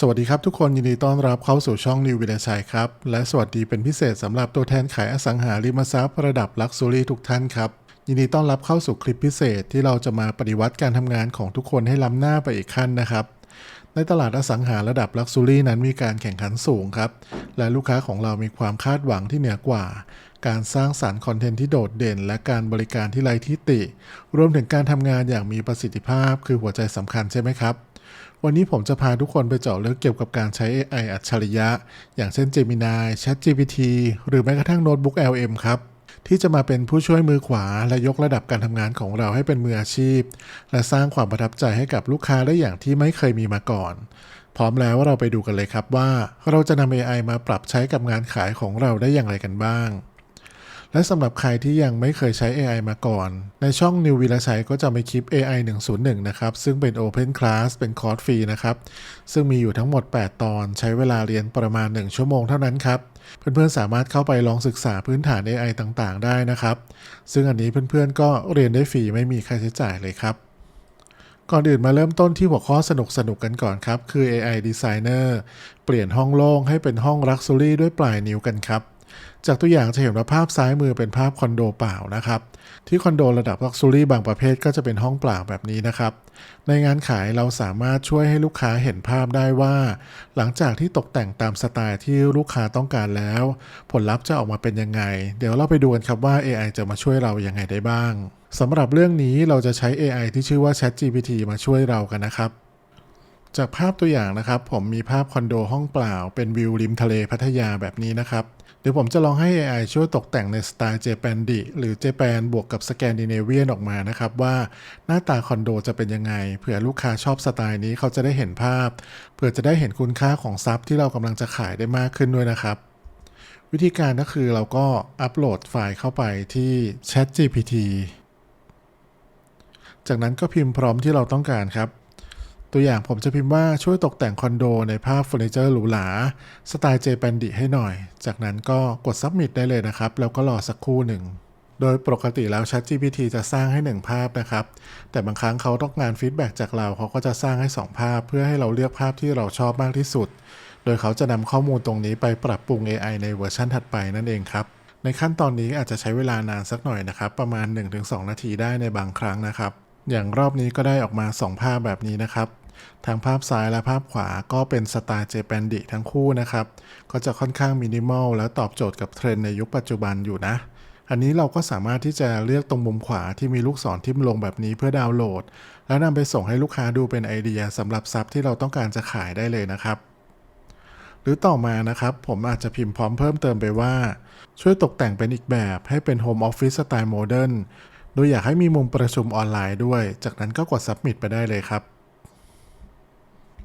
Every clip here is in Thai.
สวัสดีครับทุกคนยินดีต้อนรับเข้าสู่ช่องนิววิลชัยครับ และสวัสดีเป็นพิเศษสำหรับตัวแทนขายอสังหาริมทรัพย์ระดับลักซ์ r รี่ทุกท่านครับยินดีต้อนรับเข้าสู่คลิปพิเศษที่เราจะมาปฏิวัติการทำงานของทุกคนให้ล้ำหน้าไปอีกขั้นนะครับ ในตลาดอสังหาระดับลักซ์ r รี่นั้นมีการแข่งขันสูงครับ และลูกค้าของเรามีความคาดหวังที่เหนือกว่า การสร้างสารรค์คอนเทนต์ที่โดดเด่น และการบริการที่ไร้ที่ติรวมถึงการทำงานอย่างมีประสิทธิภาพ คือหัวใจสำคัญใช่ไหมครับ วันนี้ผมจะพาทุกคนไปเจาะลึกเกี่ยวกับการใช้ AI อัจฉริยะ อย่างเช่น Gemini ChatGPT หรือแม้กระทั่งโน้ตบุ๊ก LM ครับ ที่จะมาเป็นผู้ช่วยมือขวา และยกระดับการทำงานของเราให้เป็นมืออาชีพ และสร้างความประทับใจให้กับลูกค้าได้อย่างที่ไม่เคยมีมาก่อน พร้อมแล้วเราไปดูกันเลยครับว่า เราจะนำ AI มาปรับใช้กับงานขายของเราได้อย่างไรกันบ้าง และสำหรับใครที่ยังไม่เคยใช้ AI มาก่อน ในช่อง New วิลชัยก็จะมีคลิป AI 101 นะครับ ซึ่งเป็น Open Class เป็นคอร์สฟรีนะครับ ซึ่งมีอยู่ทั้งหมด 8 ตอน ใช้เวลาเรียนประมาณ 1 ชั่วโมงเท่านั้นครับ เพื่อนๆ สามารถเข้าไปลองศึกษาพื้นฐาน AI ต่างๆ ได้นะครับ ซึ่งอันนี้เพื่อนๆ ก็เรียนได้ฟรีไม่มีค่าใช้จ่ายเลยครับก่อนอื่นมาเริ่มต้นที่หัวข้อสนุกๆกันก่อนครับ คือ AI Designer เปลี่ยนห้องโล่งให้เป็นห้อง Luxury ด้วยปลายนิ้วกันครับ จากตัวอย่างจะเห็นว่าภาพซ้ายมือเป็นภาพคอนโดเปล่านะครับ ที่คอนโดระดับลักซ์รี่บางประเภทก็จะเป็นห้องเปล่าแบบนี้นะครับ ในงานขายเราสามารถช่วยให้ลูกค้าเห็นภาพได้ว่า หลังจากที่ตกแต่งตามสไตล์ที่ลูกค้าต้องการแล้ว ผลลัพธ์จะออกมาเป็นยังไง เดี๋ยวเราไปดูกันครับว่า AI จะมาช่วยเรายังไงได้บ้างสำหรับเรื่องนี้เราจะใช้ AI ที่ชื่อว่า ChatGPT มาช่วยเรากันนะครับจากภาพตัวอย่างนะครับ ผมมีภาพคอนโดห้องเปล่า เป็นวิวริมทะเลพัทยาแบบนี้นะครับ ดี๋ยวผมจะลองให้ AI ช่วยตกแต่งในสไตล์เจแปนดิหรือเจแปนบวกกับสแกนดิเนเวียนออกมานะครับ ว่าหน้าตาคอนโดจะเป็นยังไง เผื่อลูกค้าชอบสไตล์นี้เขาจะได้เห็นภาพ เผื่อจะได้เห็นคุณค่าของทรัพย์ที่เรากำลังจะขายได้มากขึ้นด้วยนะครับ วิธีการก็คือเราก็อัปโหลดไฟล์เข้าไปที่ ChatGPT จากนั้นก็พิมพ์พร้อมที่เราต้องการครับ ตัวอย่างผมจะพิมพ์ว่าช่วยตกแต่งคอนโดในภาพเฟอร์นิเจอร์หรูหราสไตล์เจแปนดิให้หน่อย จากนั้นก็กด Submit ได้เลยนะครับ แล้วก็รอสักครู่หนึ่ง โดยปกติแล้ว ChatGPT จะสร้างให้ 1 ภาพนะครับ แต่บางครั้งเขาต้องการฟีดแบ็กจากเราเขาก็จะสร้างให้ 2 ภาพ เพื่อให้เราเลือกภาพที่เราชอบมากที่สุด โดยเขาจะนำข้อมูลตรงนี้ไปปรับปรุง AI ในเวอร์ชันถัดไปนั่นเองครับในขั้นตอนนี้อาจจะใช้เวลานานสักหน่อยนะครับ ประมาณ 1-2 นาทีได้ในบางครั้งนะครับ อย่างรอบนี้ก็ได้ออกมา 2 ภาพแบบนี้นะครับ ทางภาพซ้ายและภาพขวาก็เป็นสไตล์เจแปนดิทั้งคู่นะครับ ก็จะค่อนข้างมินิมอลและตอบโจทย์กับเทรนด์ในยุคปัจจุบันอยู่นะ อันนี้เราก็สามารถที่จะเลือกตรงมุมขวาที่มีลูกศรทิ่มลงแบบนี้เพื่อดาวน์โหลด แล้วนำไปส่งให้ลูกค้าดูเป็นไอเดียสำหรับซับที่เราต้องการจะขายได้เลยนะครับหรือต่อมานะครับ ผมอาจจะพิมพ์พร้อมเพิ่มเติมไปว่า ช่วยตกแต่งเป็นอีกแบบให้เป็นโฮมออฟฟิศสไตล์โมเดิร์นโดยอยากให้มีมุมประชุมออนไลน์ด้วย จากนั้นก็กด Submit ไปได้เลยครับ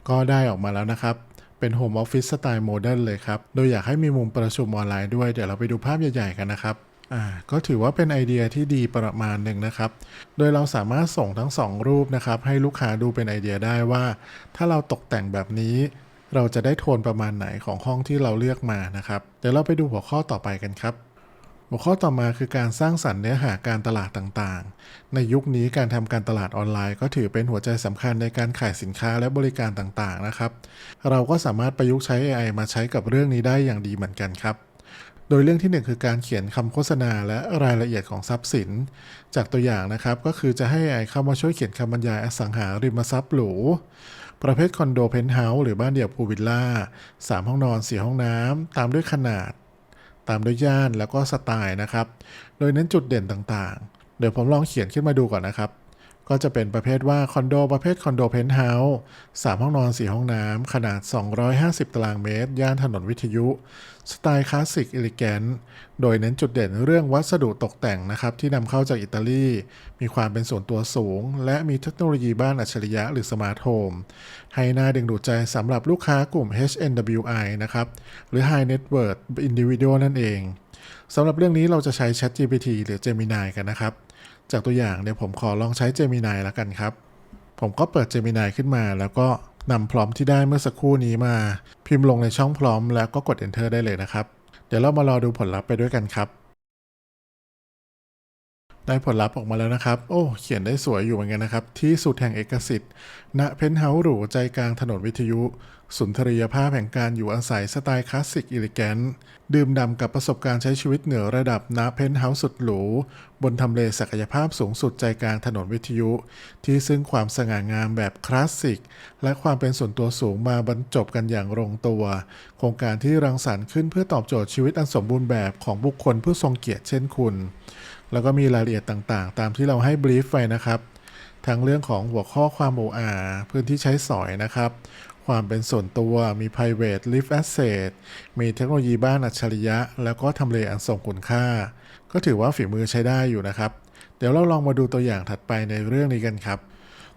ก็ได้ออกมาแล้วนะครับ เป็นโฮมออฟฟิศสไตล์โมเดิร์นเลยครับ โดยอยากให้มีมุมประชุมออนไลน์ด้วย เดี๋ยวเราไปดูภาพใหญ่ๆกันนะครับอ่าก็ถือว่าเป็นไอเดียที่ดีประมาณหนึ่งนะครับ โดยเราสามารถส่งทั้ง 2 รูปนะครับ ให้ลูกค้าดูเป็นไอเดียได้ว่า ถ้าเราตกแต่งแบบนี้ เราจะได้โทนประมาณไหนของห้องที่เราเลือกมานะครับ เดี๋ยวเราไปดูหัวข้อต่อไปกันครับ หัวข้อต่อมาคือการสร้างสรรค์เนื้อหาการตลาดต่างๆ ในยุคนี้การทำการตลาดออนไลน์ ก็ถือเป็นหัวใจสำคัญในการขายสินค้าและบริการต่างๆนะครับ เราก็สามารถประยุกต์ใช้ AI มาใช้กับเรื่องนี้ได้อย่างดีเหมือนกันครับโดยเรื่องที่หนึ่งคือการเขียนคำโฆษณาและรายละเอียดของทรัพย์สิน จากตัวอย่างนะครับ ก็คือจะให้ AI เข้ามาช่วยเขียนคำบรรยายอสังหาริมทรัพย์หรู ประเภทคอนโดเพนท์เฮาส์หรือบ้านเดี่ยวพูวิลล่าสามห้องนอนสี่ห้องน้ำ ตามด้วยขนาด ตามด้วยย่านแล้วก็สไตล์นะครับ โดยเน้นจุดเด่นต่างๆ เดี๋ยวผมลองเขียนขึ้นมาดูก่อนนะครับ ก็จะเป็นประเภทว่าคอนโดประเภทคอนโดเพนท์เฮาส์สามห้องนอนสี่ห้องน้ำ ขนาด 250 ตารางเมตร ย่านถนนวิทยุ สไตล์คลาสสิกเอลิแกนโดยเน้นจุดเด่นเรื่องวัสดุตกแต่งนะครับ ที่นำเข้าจากอิตาลี มีความเป็นส่วนตัวสูง และมีเทคโนโลยีบ้านอัจฉริยะหรือสมาร์ทโฮมให้น่าดึงดูดใจสำหรับลูกค้ากลุ่ม HNWI นะครับ หรือ High Net Worth Individual นั่นเองสำหรับเรื่องนี้เราจะใช้ ChatGPT หรือ Gemini กันนะครับ จากตัวอย่างเดี๋ยวผมขอลองใช้ Gemini แล้วกันครับ ผมก็เปิด Gemini ขึ้นมา แล้วก็นำพร้อมที่ได้เมื่อสักครู่นี้มา พิมพ์ลงในช่องพร้อมแล้วก็กด Enter ได้เลยนะครับ เดี๋ยวเรามารอดูผลลัพธ์ไปด้วยกันครับ ได้ผลลัพธ์ออกมาแล้วนะครับ โอ้ เขียนได้สวยอยู่เหมือนกันนะครับ ที่สุดแห่งเอกสิทธิ์ ณ เพนท์เฮาส์หรูใจกลางถนนวิทยุ สุนทรียภาพแห่งการอยู่อาศัยสไตล์คลาสสิกอิเลแกนดื่มด่ำกับประสบการณ์ใช้ชีวิตเหนือระดับณเพนท์เฮาส์สุดหรู บนทำเลศักยภาพสูงสุดใจกลางถนนวิทยุ ที่ซึ่งความสง่างามแบบคลาสสิก และความเป็นส่วนตัวสูงมาบรรจบกันอย่างลงตัว โครงการที่รังสรรค์ขึ้นเพื่อตอบโจทย์ชีวิตอันสมบูรณ์แบบของบุคคลผู้ทรงเกียรติเช่นคุณ แล้วก็มีรายละเอียดต่างๆ ตามที่เราให้บรีฟไปนะครับ ทั้งเรื่องของหัวข้อความโออาพื้นที่ใช้สอยนะครับ ความเป็นส่วนตัวมี private lift asset มีเทคโนโลยีบ้านอัจฉริยะ แล้วก็ทำเลอันทรงคุณค่า ก็ถือว่าฝีมือใช้ได้อยู่นะครับ เดี๋ยวเราลองมาดูตัวอย่างถัดไปในเรื่องนี้กันครับ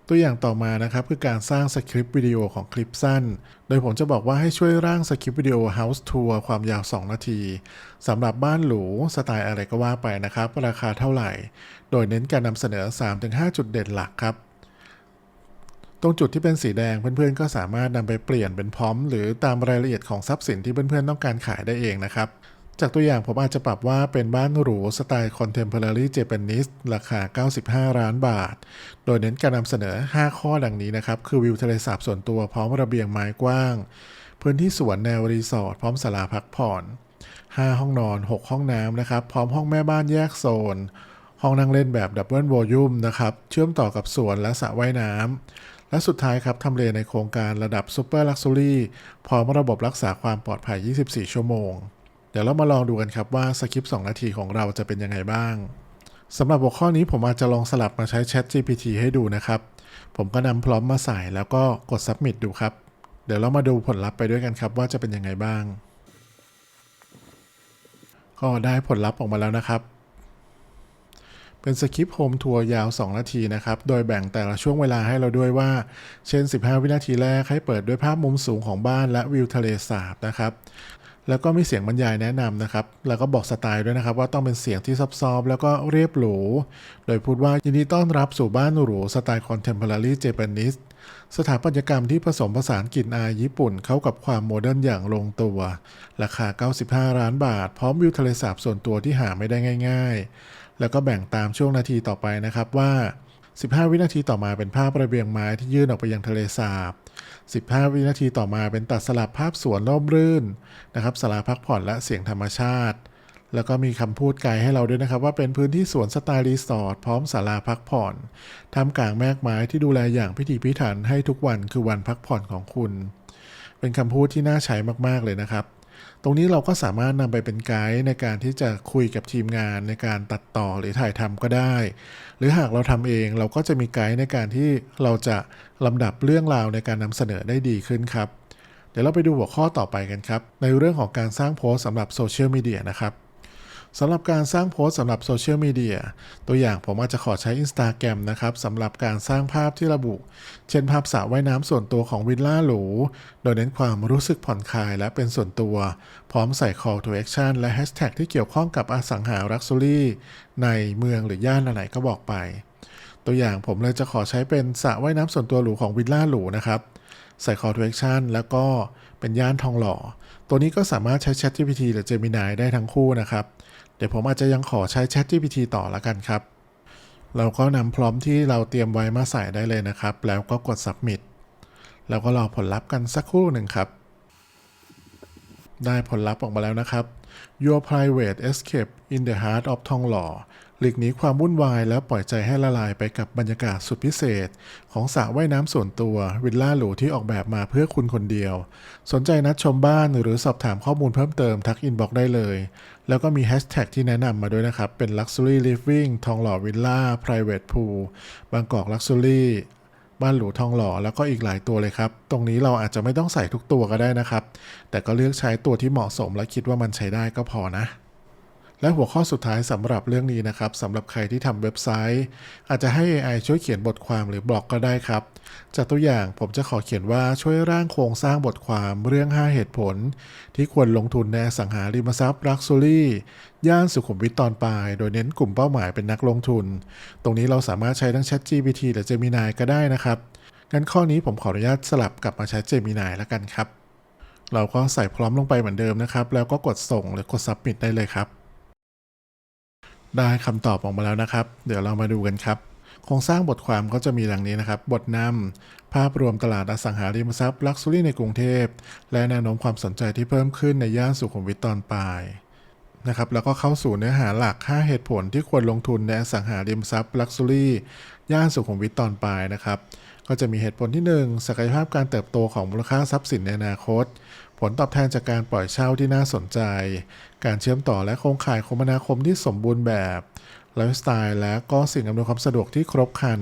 ตัวอย่างต่อมานะครับคือการสร้างสคริปต์วิดีโอของคลิปสั้น โดยผมจะบอกว่าให้ช่วยร่างสคริปต์วิดีโอ House Tour ความยาว 2 นาทีสำหรับบ้านหรูสไตล์อะไรก็ว่าไปนะครับ ราคาเท่าไหร่ โดยเน้นการนำเสนอ 3-5 จุดเด่นหลักครับ ตรงจุดที่เป็นสีแดงเพื่อนๆ ก็สามารถนำไปเปลี่ยนเป็นพร้อม หรือตามรายละเอียดของทรัพย์สินที่เพื่อนๆต้องการขายได้เองนะครับ จากตัวอย่างผมอาจจะปรับว่าเป็นบ้านหรูสไตล์ Contemporary Japanese ราคา 95 ล้านบาท โดยเน้นการนำเสนอ 5 ข้อดังนี้นะครับ คือวิวทะเลสาบส่วนตัวพร้อมระเบียงไม้กว้าง พื้นที่สวนแนวรีสอร์ทพร้อมศาลาพักผ่อน 5 ห้องนอน 6 ห้องน้ำนะครับ พร้อมห้องแม่บ้านแยกโซน ห้องนั่งเล่นแบบดับเบิลโวลลุ่มนะครับ เชื่อมต่อกับสวนและสระว่ายน้ำ และสุดท้ายครับทำเลในโครงการระดับซูเปอร์ลักซ์ r รี่พร้อมระบบรักษาความปลอดภัย 24 ชั่วโมง ดี๋ยวเรามาลองดูกันครับว่าสคริปต์2นาทีของเราจะเป็นยังไงบ้างสำหรับหัวข้อนี้ผมอาจจะลองสลับมาใช้ Chat GPT ให้ดูนะครับ ผมก็นำพร้อมมาใส่แล้วก็กด Submit ดูครับ เดี๋ยวเรามาดูผลลัพธ์ไปด้วยกันครับว่าจะเป็นยังไงบ้าง ก็ได้ผลลัพธ์ออกมาแล้วนะครับ เป็นสคริปต์โฮมทัวร์ยาว 2 นาทีนะครับ โดยแบ่งแต่ละช่วงเวลาให้เราด้วยว่า เช่น 15 วินาทีแรกให้เปิดด้วยภาพมุมสูงของบ้านและวิวทะเลสาบนะครับ แล้วก็มีเสียงบรรยายแนะนำนะครับ แล้วก็บอกสไตล์ด้วยนะครับ ว่าต้องเป็นเสียงที่ซับซ้อนแล้วก็เรียบหรู โดยพูดว่ายินดีต้อนรับสู่บ้านหรูสไตล์ Contemporary Japanese สถาปัตยกรรมที่ผสมผสานกลิ่นอายญี่ปุ่นเข้ากับความโมเดิร์นอย่างลงตัว ราคา 95 ล้านบาท พร้อมวิวทะเลสาบส่วนตัวที่หาไม่ได้ง่าย ๆ แล้วก็แบ่งตามช่วงนาทีต่อไปนะครับว่า 15 วินาทีต่อมาเป็นภาพระเบียงไม้ที่ยื่นออกไปยังทะเลสาบ 15 วินาทีต่อมาเป็นตัดสลับภาพสวนร่มรื่นนะครับสลาพักผ่อนและเสียงธรรมชาติ แล้วก็มีคำพูดไกด์ให้เราด้วยนะครับ ว่าเป็นพื้นที่สวนสไตล์รีสอร์ทพร้อมศาลาพักผ่อนท่ามกลางแมกไม้ที่ดูแลอย่างพิถีพิถันให้ทุกวันคือวันพักผ่อนของคุณ เป็นคำพูดที่น่าใช้มากๆเลยนะครับ ตรงนี้เราก็สามารถนำไปเป็นไกด์ในการที่จะคุยกับทีมงานในการตัดต่อหรือถ่ายทำก็ได้ หรือหากเราทำเองเราก็จะมีไกด์ในการที่เราจะลำดับเรื่องราวในการนำเสนอได้ดีขึ้นครับ เดี๋ยวเราไปดูหัวข้อต่อไปกันครับ ในเรื่องของการสร้างโพสต์สำหรับโซเชียลมีเดียนะครับ สำหรับการสร้างโพสต์สำหรับโซเชียลมีเดียตัวอย่างผมอาจจะขอใช้ Instagram นะครับสำหรับการสร้างภาพที่ระบุ เช่นภาพสระว่ายน้ำส่วนตัวของวิลล่าหรู โดยเน้นความรู้สึกผ่อนคลายและเป็นส่วนตัว พร้อมใส่ call to action และ hashtag ที่เกี่ยวข้องกับอสังหารักซ์รี่ในเมืองหรือย่านอะไรก็บอกไป ตัวอย่างผมเลยจะขอใช้เป็นสระว่ายน้ำส่วนตัวหรูของวิลล่าหรูนะครับใส่ call to action แล้วก็ เป็นย่านทองหล่อ ตัวนี้ก็สามารถใช้ Chat GPT หรือ Gemini ได้ทั้งคู่นะครับ เดี๋ยวผมอาจจะยังขอใช้ Chat GPT ต่อละกันครับ เราก็นำพร้อมที่เราเตรียมไว้มาใส่ได้เลยนะครับ แล้วก็กด Submit แล้วก็รอผลลัพธ์กันสักครู่หนึ่งครับได้ผลลัพธ์ออกมาแล้วนะครับ Your private escape in the heart of ทองหล่อ หลีกหนีความวุ่นวายแล้วปล่อยใจให้ละลายไปกับบรรยากาศสุดพิเศษ ของสระว่ายน้ำส่วนตัววิลล่าหรูที่ออกแบบมาเพื่อคุณคนเดียว สนใจนัดชมบ้านหรือสอบถามข้อมูลเพิ่มเติมทักอินบ็อกได้เลย แล้วก็มีแฮชแท็กที่แนะนำมาด้วยนะครับ เป็น Luxury Living ทองหล่อวิลล่า Private Pool บางกอก Luxury บ้านหรูทองหล่อแล้วก็อีกหลายตัวเลยครับ ตรงนี้เราอาจจะไม่ต้องใส่ทุกตัวก็ได้นะครับ แต่ก็เลือกใช้ตัวที่เหมาะสมและคิดว่ามันใช้ได้ก็พอนะ และหัวข้อสุดท้ายสำหรับเรื่องนี้นะครับสำหรับใครที่ทำเว็บไซต์ อาจจะให้ AI ช่วยเขียนบทความหรือบล็อกก็ได้ครับ จากตัวอย่างผมจะขอเขียนว่าช่วยร่างโครงสร้างบทความเรื่อง 5 เหตุผล ที่ควรลงทุนในสังหาริมทรัพย์รักซูรี่ย่านสุขุมวิทตอนปลาย โดยเน้นกลุ่มเป้าหมายเป็นนักลงทุน ตรงนี้เราสามารถใช้ทั้ง Chat GPT หรือ Gemini ก็ได้นะครับงั้นข้อนี้ผมขออนุญาตสลับกลับมาใช้ Gemini แล้วกันครับเราก็ใส่พร้อมลงไปเหมือนเดิมนะครับ แล้วก็กดส่งหรือกด Submit ได้เลยครับ ได้คำตอบออกมาแล้วนะครับ เดี๋ยวเรามาดูกันครับโครงสร้างบทความก็จะมีดังนี้นะครับ บทนำภาพรวมตลาดอสังหาริมทรัพย์ลักซ์รี่ในกรุงเทพ และแนวโน้มความสนใจที่เพิ่มขึ้นในย่านสุขุมวิทตอนปลายนะครับแล้วก็เข้าสู่เนื้อหาหลัก 5 เหตุผลที่ควรลงทุนในอสังหาริมทรัพย์ลักซ์รี่ย่านสุขุมวิทตอนปลายนะครับ ก็จะมีเหตุผลที่ 1 ศักยภาพการเติบโตของมูลค่าทรัพย์สินในอนาคต ผลตอบแทนจากการปล่อยเช่าที่น่าสนใจ การเชื่อมต่อและโครงข่ายคมนาคมที่สมบูรณ์แบบไลฟ์สไตล์และก็สิ่งอำนวยความสะดวกที่ครบครัน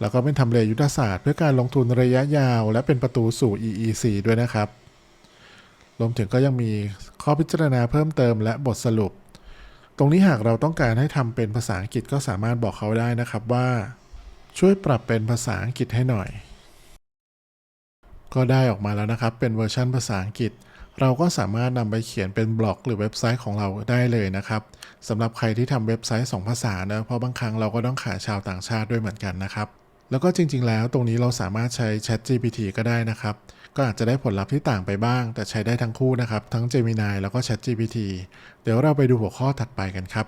แล้วก็เป็นทำเลยุทธศาสตร์เพื่อการลงทุนระยะยาว และเป็นประตูสู่ EEC ด้วยนะครับ รวมถึงก็ยังมีข้อพิจารณาเพิ่มเติมและบทสรุป ตรงนี้หากเราต้องการให้ทำเป็นภาษาอังกฤษก็สามารถบอกเขาได้นะครับว่า ช่วยปรับเป็นภาษาอังกฤษให้หน่อย ก็ได้ออกมาแล้วนะครับ เป็นเวอร์ชันภาษาอังกฤษ เราก็สามารถนำไปเขียนเป็นบล็อกหรือเว็บไซต์ของเราได้เลยนะครับสำหรับใครที่ทำเว็บไซต์ 2 ภาษาเนะเพราะบางครั้งเราก็ต้องขายชาวต่างชาติด้วยเหมือนกันนะครับแล้วก็จริง ๆ แล้วตรงนี้เราสามารถใช้ Chat GPT ก็ได้นะครับ ก็อาจจะได้ผลลัพธ์ที่ต่างไปบ้าง แต่ใช้ได้ทั้งคู่นะครับ ทั้ง Gemini แล้วก็ Chat GPT เดี๋ยวเราไปดูหัวข้อถัดไปกันครับ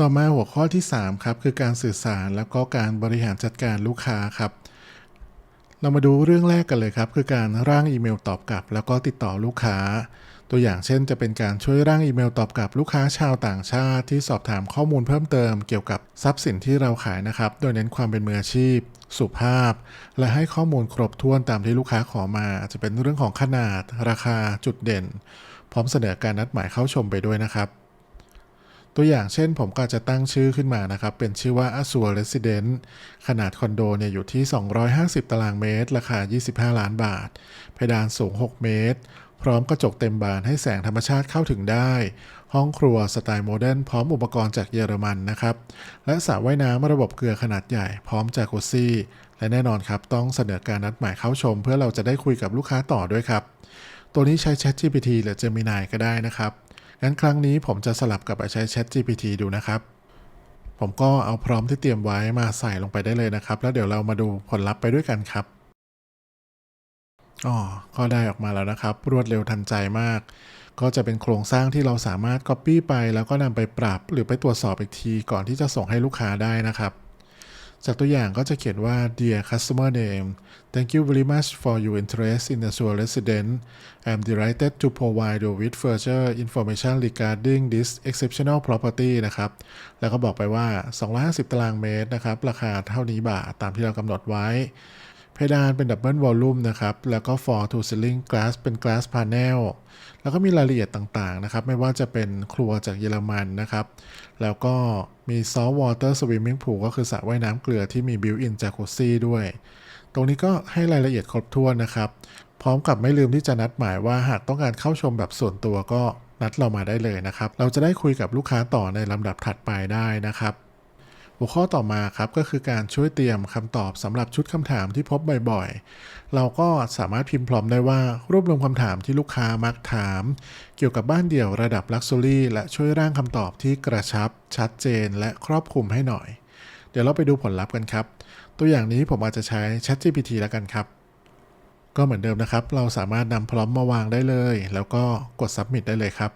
ต่อมาหัวข้อที่ 3 ครับ คือการสื่อสารแล้วก็การบริหารจัดการลูกค้าครับ เรามาดูเรื่องแรกกันเลยครับ คือการร่างอีเมลตอบกลับ แล้วก็ติดต่อลูกค้า ตัวอย่างเช่น จะเป็นการช่วยร่างอีเมลตอบกลับลูกค้าชาวต่างชาติที่สอบถามข้อมูลเพิ่มเติมเกี่ยวกับทรัพย์สินที่เราขายนะครับ โดยเน้นความเป็นมืออาชีพ สุภาพ และให้ข้อมูลครบถ้วนตามที่ลูกค้าขอมา จะเป็นเรื่องของขนาด ราคาจุดเด่น พร้อมเสนอการนัดหมายเข้าชมไปด้วยนะครับ ตัวอย่างเช่นผมก็จะตั้งชื่อขึ้นมานะครับ เป็นชื่อว่า Azure Resident ขนาดคอนโดเนี่ยอยู่ที่ 250 ตารางเมตร ราคา 25 ล้านบาท เพดานสูง 6 เมตร พร้อมกระจกเต็มบานให้แสงธรรมชาติเข้าถึงได้ ห้องครัวสไตล์โมเดิร์นพร้อมอุปกรณ์จากเยอรมันนะครับ และสระว่ายน้ำระบบเกลือขนาดใหญ่พร้อมจากุซซี่ และแน่นอนครับต้องเสนอการนัดหมายเข้าชม เพื่อเราจะได้คุยกับลูกค้าต่อด้วยครับ ตัวนี้ใช้ Chat GPT หรือ Gemini ก็ได้นะครับ งั้นครั้งนี้ผมจะสลับกับไปใช้ Chat GPT ดูนะครับ ผมก็เอาพร้อมที่เตรียมไว้มาใส่ลงไปได้เลยนะครับ แล้วเดี๋ยวเรามาดูผลลัพธ์ไปด้วยกันครับอ๋อก็ได้ออกมาแล้วนะครับ รวดเร็วทันใจมาก ก็จะเป็นโครงสร้างที่เราสามารถ Copy ไป แล้วก็นำไปปรับหรือไปตรวจสอบอีกทีก่อนที่จะส่งให้ลูกค้าได้นะครับ จากตัวอย่างก็จะเขียนว่า Dear customer name Thank you very much for your interest in Azure Resident I'm delighted to provide you with further information regarding this exceptional property นะครับ แล้วก็บอกไปว่า 250 ตารางเมตรนะครับ ราคาเท่านี้บาทตามที่เรากำหนดไว้ เพดานเป็นดับเบิลวอลลุ่มนะครับ แล้วก็ for to ceiling glass เป็น glass panel แล้วก็มีรายละเอียดต่างๆนะครับ ไม่ว่าจะเป็นครัวจากเยอรมันนะครับ แล้วก็มี salt water swimming pool ก็คือสระว่ายน้ำเกลือที่มี built-in jacuzzi ด้วย ตรงนี้ก็ให้รายละเอียดครบถ้วนนะครับ พร้อมกับไม่ลืมที่จะนัดหมายว่าหากต้องการเข้าชมแบบส่วนตัวก็นัดเรามาได้เลยนะครับ เราจะได้คุยกับลูกค้าต่อในลำดับถัดไปได้นะครับ หัวข้อต่อมาครับก็คือการช่วยเตรียมคำตอบสำหรับชุดคำถามที่พบบ่อยๆ เราก็สามารถพิมพ์พร้อมได้ว่ารวบรวมคำถามที่ลูกค้ามักถาม เกี่ยวกับบ้านเดี่ยวระดับลักซ์ u รี่และช่วยร่างคำตอบที่กระชับ ชัดเจน และครอบคลุมให้หน่อย เดี๋ยวเราไปดูผลลัพธ์กันครับ ตัวอย่างนี้ผมอาจจะใช้ ChatGPT แล้วกันครับก็เหมือนเดิมนะครับ เราสามารถนำพร้อมมาวางได้เลย แล้วก็กด Submit ได้เลยครับ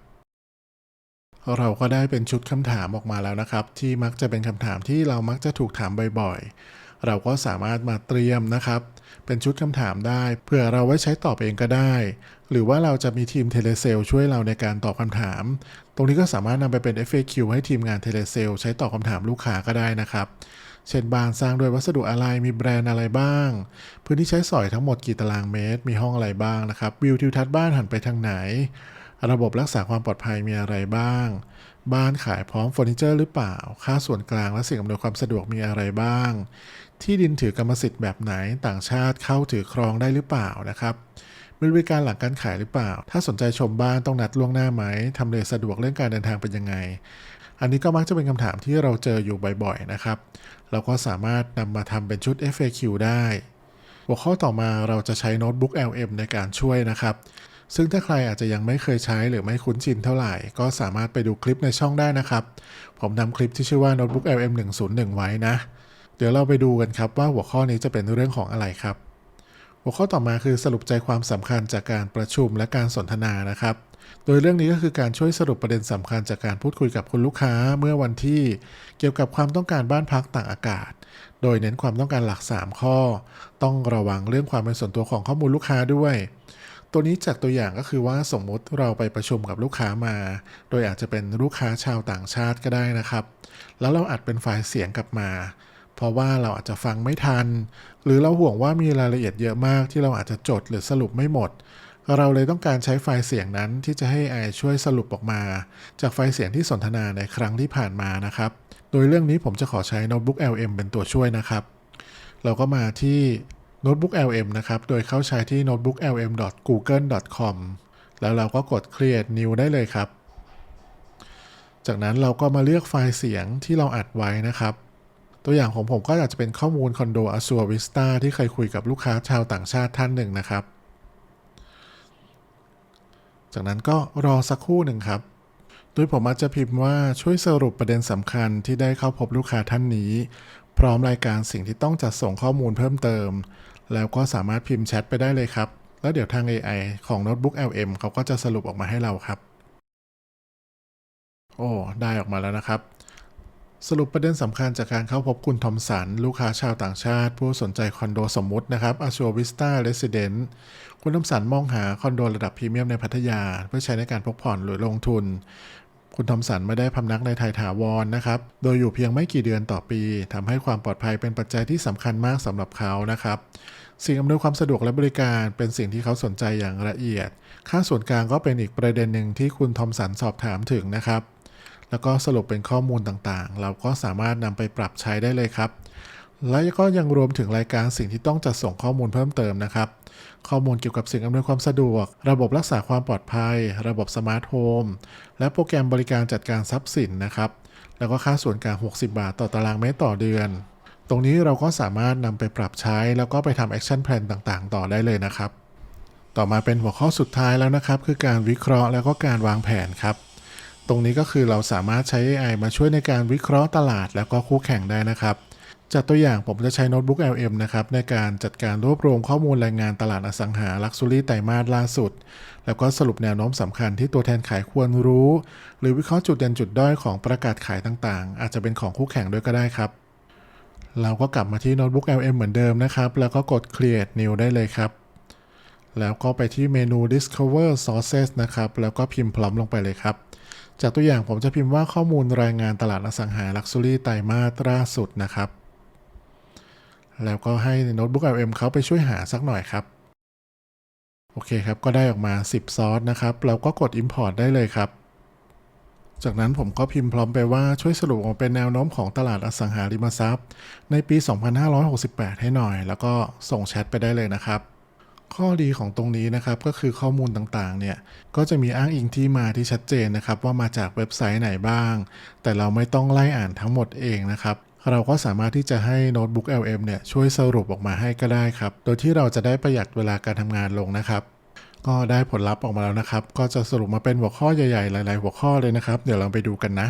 เราก็ได้เป็นชุดคำถามออกมาแล้วนะครับ ที่มักจะเป็นคำถามที่เรามักจะถูกถามบ่อยๆ เราก็สามารถมาเตรียมนะครับ เป็นชุดคำถามได้เพื่อเราไว้ใช้ตอบเองก็ได้ หรือว่าเราจะมีทีมเทเลเซลช่วยเราในการตอบคำถาม ตรงนี้ก็สามารถนำไปเป็น FAQ ให้ทีมงานเทเลเซลใช้ตอบคำถามลูกค้าก็ได้นะครับเช่นบ้านสร้างด้วยวัสดุอะไร มีแบรนด์อะไรบ้าง พื้นที่ใช้สอยทั้งหมดกี่ตารางเมตร มีห้องอะไรบ้างนะครับ วิวทิวทัศน์บ้านหันไปทางไหน ระบบรักษาความปลอดภัยมีอะไรบ้าง บ้านขายพร้อมเฟอร์นิเจอร์หรือเปล่า ค่าส่วนกลางและสิ่งอำนวยความสะดวกมีอะไรบ้าง ที่ดินถือกรรมสิทธิ์แบบไหนต่างชาติเข้าถือครองได้หรือเปล่านะครับมีบริการหลังการขายหรือเปล่า ถ้าสนใจชมบ้านต้องนัดล่วงหน้าไหมทำเลสะดวกเรื่องการเดินทางเป็นยังไง อันนี้ก็มักจะเป็นคำถามที่เราเจออยู่บ่อยๆนะครับ เราก็สามารถนำมาทำเป็นชุด FAQ ได้ หัวข้อต่อมาเราจะใช้โน้ตบุ๊ก LM ในการช่วยนะครับ ซึ่งถ้าใครอาจจะยังไม่เคยใช้หรือไม่คุ้นชินเท่าไหร่ ก็สามารถไปดูคลิปในช่องได้นะครับ ผมนำคลิปที่ชื่อว่า Notebook LM 101ไว้นะ เดี๋ยวเราไปดูกันครับว่าหัวข้อนี้จะเป็นเรื่องของอะไรครับ หัวข้อต่อมาคือสรุปใจความสำคัญจากการประชุมและการสนทนานะครับ โดยเรื่องนี้ก็คือการช่วยสรุปประเด็นสำคัญจากการพูดคุยกับคุณลูกค้า เมื่อวันที่เกี่ยวกับความต้องการบ้านพักต่างอากาศโดยเน้นความต้องการหลัก 3 ข้อ ต้องระวังเรื่องความเป็นส่วนตัวของข้อมูลลูกค้าด้วย ตัวนี้จากตัวอย่างก็คือว่าสมมุติเราไปประชุมกับลูกค้ามา โดยอาจจะเป็นลูกค้าชาวต่างชาติก็ได้นะครับ แล้วเราอัดเป็นไฟล์เสียงกลับมา เพราะว่าเราอาจจะฟังไม่ทัน หรือเราห่วงว่ามีรายละเอียดเยอะมากที่เราอาจจะจดหรือสรุปไม่หมด เราเลยต้องการใช้ไฟล์เสียงนั้นที่จะให้ไอช่วยสรุปออกมา จากไฟล์เสียงที่สนทนาในครั้งที่ผ่านมานะครับ โดยเรื่องนี้ผมจะขอใช้โน้ตบุ๊ก LM เป็นตัวช่วยนะครับ เราก็มาที่ โน้ตบุ๊ก LM นะครับ โดยเข้าใช้ที่ notebooklm.google.com แล้วเราก็กด create new ได้เลยครับ จากนั้นเราก็มาเลือกไฟล์เสียงที่เราอัดไว้นะครับ ตัวอย่างของผมก็อาจจะเป็นข้อมูลคอนโด Azure Vista ที่เคยคุยกับลูกค้าชาวต่างชาติท่านหนึ่งนะครับ จากนั้นก็รอสักครู่หนึ่งครับโดยผมอาจจะพิมพ์ว่าช่วยสรุปประเด็นสำคัญที่ได้เข้าพบลูกค้าท่านนี้ พร้อมรายการสิ่งที่ต้องจัดส่งข้อมูลเพิ่มเติม แล้วก็สามารถพิมพ์แชทไปได้เลยครับ แล้วเดี๋ยวทาง AI ของโน้ตบุ๊ก LM เขาก็จะสรุปออกมาให้เราครับ โอ้ ได้ออกมาแล้วนะครับ สรุปประเด็นสำคัญจากการเข้าพบคุณทอมสัน ลูกค้าชาวต่างชาติ ผู้สนใจคอนโดสมมุตินะครับ Azure Vista Residence คุณทอมสันมองหาคอนโดระดับพรีเมียมในพัทยา เพื่อใช้ในการพกผ่อนหรือลงทุน คุณทอมสันไม่ได้พำนักในไทยถาวรนะครับ โดยอยู่เพียงไม่กี่เดือนต่อปีทำให้ความปลอดภัยเป็นปัจจัยที่สำคัญมากสำหรับเขานะครับสิ่งอำนวยความสะดวกและบริการเป็นสิ่งที่เขาสนใจอย่างละเอียด ค่าส่วนกลางก็เป็นอีกประเด็นหนึ่งที่คุณทอมสันสอบถามถึงนะครับ แล้วก็สรุปเป็นข้อมูลต่างๆ เราก็สามารถนำไปปรับใช้ได้เลยครับ และก็ยังรวมถึงรายการสิ่งที่ต้องจัดส่งข้อมูลเพิ่มเติมนะครับ ข้อมูลเกี่ยวกับสิ่งอำนวยความสะดวก ระบบรักษาความปลอดภัย ระบบสมาร์ทโฮม และโปรแกรมบริการจัดการทรัพย์สินนะครับ แล้วก็ค่าส่วนกลาง 60 บาทต่อตารางเมตรต่อเดือน ตรงนี้เราก็สามารถนำไปปรับใช้ แล้วก็ไปทำแอคชั่นแพลนต่างๆ ต่อได้เลยนะครับ ต่อมาเป็นหัวข้อสุดท้ายแล้วนะครับ คือการวิเคราะห์แล้วก็การวางแผนครับ ตรงนี้ก็คือเราสามารถใช้ AI มาช่วยในการวิเคราะห์ตลาด แล้วก็คู่แข่งได้นะครับ จากตัวอย่างผมจะใช้โน้ตบุ๊ก LM นะครับในการจัดการรวบรวมข้อมูลรายงานตลาดอสังหาลักซ์รี่ไตรมาสล่าสุด แล้วก็สรุปแนวโน้มสำคัญที่ตัวแทนขายควรรู้ หรือวิเคราะห์จุดเด่นจุดด้อยของประกาศขายต่างๆ อาจจะเป็นของคู่แข่งด้วยก็ได้ครับ เราก็กลับมาที่โน้ตบุ๊ก LM เหมือนเดิมนะครับ แล้วก็กด create new ได้เลยครับ แล้วก็ไปที่เมนู discover sources นะครับ แล้วก็พิมพ์พร้อมลงไปเลยครับ จากตัวอย่างผมจะพิมพ์ว่าข้อมูลรายงานตลาดอสังหาลักซ์รี่ไตรมาสล่าสุดนะครับ แล้วก็ให้โน้ตบุ๊ก LM เขาไปช่วยหาสักหน่อยครับ โอเคครับ ก็ได้ออกมา 10 ซอสนะครับ เราก็กด Import ได้เลยครับ จากนั้นผมก็พิมพ์พร้อมไปว่าช่วยสรุปออกมาเป็นแนวโน้มของตลาดอสังหาริมทรัพย์ ในปี 2568 ให้หน่อย แล้วก็ส่งแชทไปได้เลยนะครับข้อดีของตรงนี้นะครับก็คือข้อมูลต่างๆเนี่ยก็จะมีอ้างอิงที่มาที่ชัดเจนนะครับ ว่ามาจากเว็บไซต์ไหนบ้าง แต่เราไม่ต้องไล่อ่านทั้งหมดเองนะครับ เราก็สามารถที่จะให้โน้ตบุ๊ก LM เนี่ยช่วยสรุปออกมาให้ก็ได้ครับ โดยที่เราจะได้ประหยัดเวลาการทำงานลงนะครับ ก็ได้ผลลัพธ์ออกมาแล้วนะครับ ก็จะสรุปมาเป็นหัวข้อใหญ่ๆ หลาย ๆ หัวข้อเลยนะครับ เดี๋ยวเราไปดูกันนะ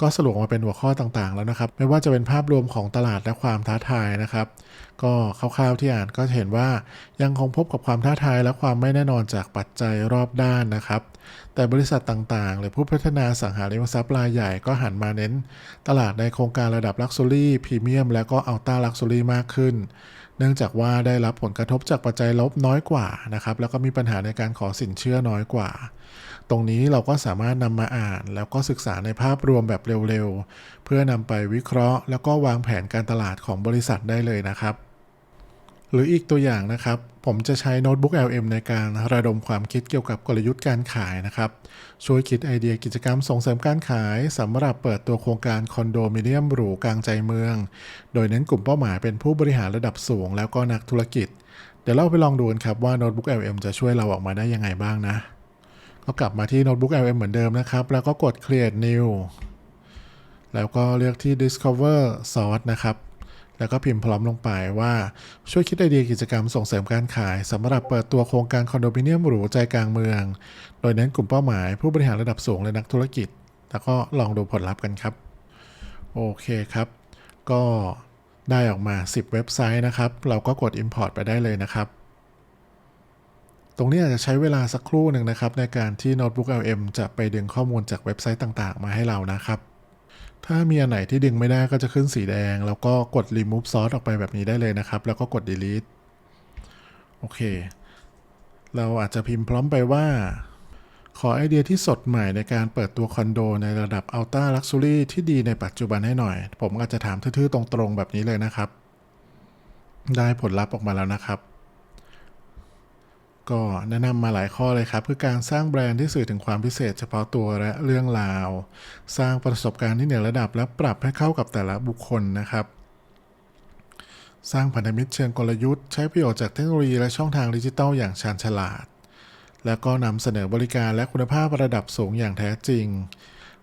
ก็สรุปออกมาเป็นหัวข้อต่างๆ แล้วนะครับ ไม่ว่าจะเป็นภาพรวมของตลาดและความท้าทายนะครับ ก็คร่าวๆที่อ่านก็จะเห็นว่ายังคงพบกับความท้าทายและความไม่แน่นอนจากปัจจัยรอบด้านนะครับ แต่บริษัทต่างๆ หรือผู้พัฒนาสังหาริมทรัพย์รายใหญ่ก็หันมาเน้น ตลาดในโครงการระดับลักซ์รี่พรีเมียมและก็อัลต้าลักซ์รี่มากขึ้น เนื่องจากว่าได้รับผลกระทบจากปัจจัยลบน้อยกว่านะครับแล้วก็มีปัญหาในการขอสินเชื่อน้อยกว่า ตรงนี้เราก็สามารถนำมาอ่านแล้วก็ศึกษาในภาพรวมแบบเร็วๆ เพื่อนำไปวิเคราะห์ แล้วก็วางแผนการตลาดของบริษัทได้เลยนะครับ หรืออีกตัวอย่างนะครับ ผมจะใช้โน้ตบุ๊ก LM ในการระดมความคิดเกี่ยวกับกลยุทธ์การขายนะครับ ช่วยคิดไอเดียกิจกรรมส่งเสริมการขายสำหรับเปิดตัวโครงการคอนโดมิเนียมหรูกลางใจเมือง โดยเน้นกลุ่มเป้าหมายเป็นผู้บริหารระดับสูง แล้วก็นักธุรกิจ เดี๋ยวเราไปลองดูกันครับว่าโน้ตบุ๊ก LM จะช่วยเราออกมาได้ยังไงบ้างนะ ก็กลับมาที่โน้ตบุ๊ก LM เหมือนเดิมนะครับ แล้วก็กด create new แล้วก็เลือกที่ discover source นะครับ แล้วก็พิมพ์พร้อมลงไปว่าช่วยคิดไอเดียกิจกรรมส่งเสริมการขายสำหรับเปิดตัวโครงการคอนโดมิเนียมหรูใจกลางเมือง โดยเน้นกลุ่มเป้าหมายผู้บริหารระดับสูงและนักธุรกิจ แล้วก็ลองดูผลลัพธ์กันครับ โอเคครับ ก็ได้ออกมา 10 เว็บไซต์นะครับ เราก็กด Import ไปได้เลยนะครับ ตรงนี้อาจจะใช้เวลาสักครู่หนึ่งนะครับ ในการที่ Notebook LM จะไปดึงข้อมูลจากเว็บไซต์ต่างๆ มาให้เรานะครับ ถ้ามีอันไหนที่ดึงไม่ได้ก็จะขึ้นสีแดง แล้วก็กด remove source ออกไปแบบนี้ได้เลยนะครับ แล้วก็กด delete โอเค เราอาจจะพิมพ์พร้อมไปว่า ขอไอเดียที่สดใหม่ในการเปิดตัวคอนโด ในระดับ Ultra Luxury ที่ดีในปัจจุบันให้หน่อย ผมอาจจะถามทื่อๆตรงๆ แบบนี้เลยนะครับ ได้ผลลัพธ์ออกมาแล้วนะครับ ก็แนะนำมาหลายข้อเลยครับ คือการสร้างแบรนด์ที่สื่อถึงความพิเศษเฉพาะตัวและเรื่องราว สร้างประสบการณ์ที่เหนือระดับและปรับให้เข้ากับแต่ละบุคคลนะครับ สร้างพันธมิตรเชิงกลยุทธ์ ใช้ประโยชน์จากเทคโนโลยีและช่องทางดิจิทัลอย่างชาญฉลาด แล้วก็นำเสนอบริการและคุณภาพระดับสูงอย่างแท้จริง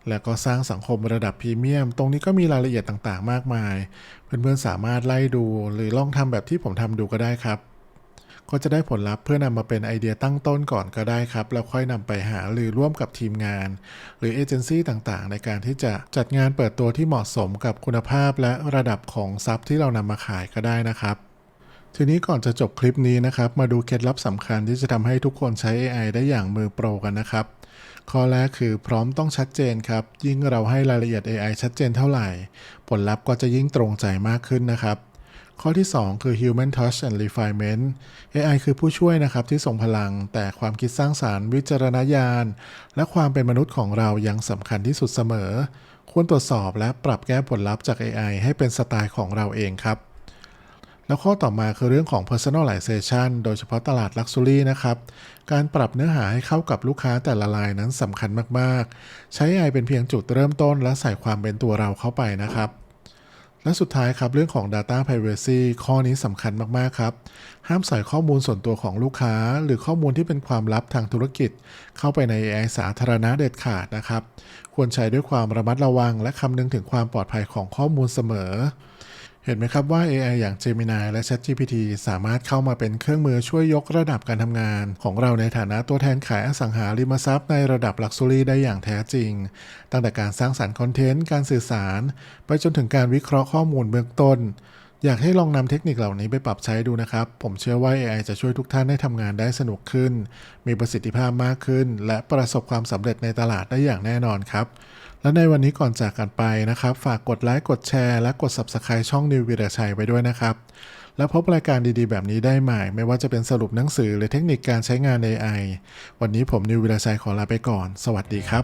แล้วก็สร้างสังคมระดับพรีเมียม ตรงนี้ก็มีรายละเอียดต่างๆ มากมาย เพื่อนๆสามารถไล่ดูหรือลองทำแบบที่ผมทำดูก็ได้ครับ ก็จะได้ผลลัพธ์เพื่อนำมาเป็นไอเดียตั้งต้นก่อนก็ได้ครับ แล้วค่อยนำไปหาหรือร่วมกับทีมงาน หรือเอเจนซี่ต่างๆ ในการที่จะจัดงานเปิดตัวที่เหมาะสมกับคุณภาพและระดับของทรัพย์ที่เรานำมาขายก็ได้นะครับทีนี้ก่อนจะจบคลิปนี้นะครับ มาดูเคล็ดลับสำคัญที่จะทำให้ทุกคนใช้ AI ได้อย่างมือโปรกันนะครับ ข้อแรกคือพร้อมต้องชัดเจนครับ ยิ่งเราให้รายละเอียด AI ชัดเจนเท่าไหร่ ผลลัพธ์ก็จะยิ่งตรงใจมากขึ้นนะครับ ข้อที่ 2 คือ human touch and refinement AI คือผู้ช่วยนะครับที่ทรงพลัง แต่ความคิดสร้างสารรค์ วิจารณญาณ และความเป็นมนุษย์ของเรายังสำคัญที่สุดเสมอ ควรตรวจสอบและปรับแก้ผลลัพธ์จาก AI ให้เป็นสไตล์ของเราเองครับ แล้วข้อต่อมาคือเรื่องของ personalization โดยเฉพาะตลาด Luxury นะครับ การปรับเนื้อหาให้เข้ากับลูกค้าแต่ละรายนั้นสำคัญมาก ๆ ใช้ AI เป็นเพียงจุดเริ่มต้นและใส่ความเป็นตัวเราเข้าไปนะครับ และสุดท้ายครับเรื่องของ Data Privacy ข้อนี้สำคัญมาก ๆ ครับ ห้ามใส่ข้อมูลส่วนตัวของลูกค้า หรือข้อมูลที่เป็นความลับทางธุรกิจ เข้าไปใน AI สาธารณะเด็ดขาดนะครับ ควรใช้ด้วยความระมัดระวัง และคำนึงถึงความปลอดภัยของข้อมูลเสมอ เห็นไหมครับว่า AI อย่าง Gemini และ ChatGPT สามารถเข้ามาเป็นเครื่องมือช่วยยกระดับการทำงาน ของเราในฐานะตัวแทนขายอสังหาริมทรัพย์ในระดับ Luxury ได้อย่างแท้จริง ตั้งแต่การสร้างสรรค์คอนเทนต์ การสื่อสาร ไปจนถึงการวิเคราะห์ข้อมูลเบื้องต้น อยากให้ลองนำเทคนิคเหล่านี้ไปปรับใช้ดูนะครับ ผมเชื่อว่า AI จะช่วยทุกท่านให้ทำงานได้สนุกขึ้น มีประสิทธิภาพมากขึ้น และประสบความสำเร็จในตลาดได้อย่างแน่นอนครับ และในวันนี้ก่อนจากกันไปนะครับ ฝากกดไลค์กดแชร์และกด Subscribe ช่องนิววิรชัยไว้ด้วยนะครับ แล้วพบรายการดีๆ แบบนี้ได้ใหม่ ไม่ว่าจะเป็นสรุปหนังสือหรือเทคนิคการใช้งาน AI วันนี้ผมนิววิรชัยขอลาไปก่อน สวัสดีครับ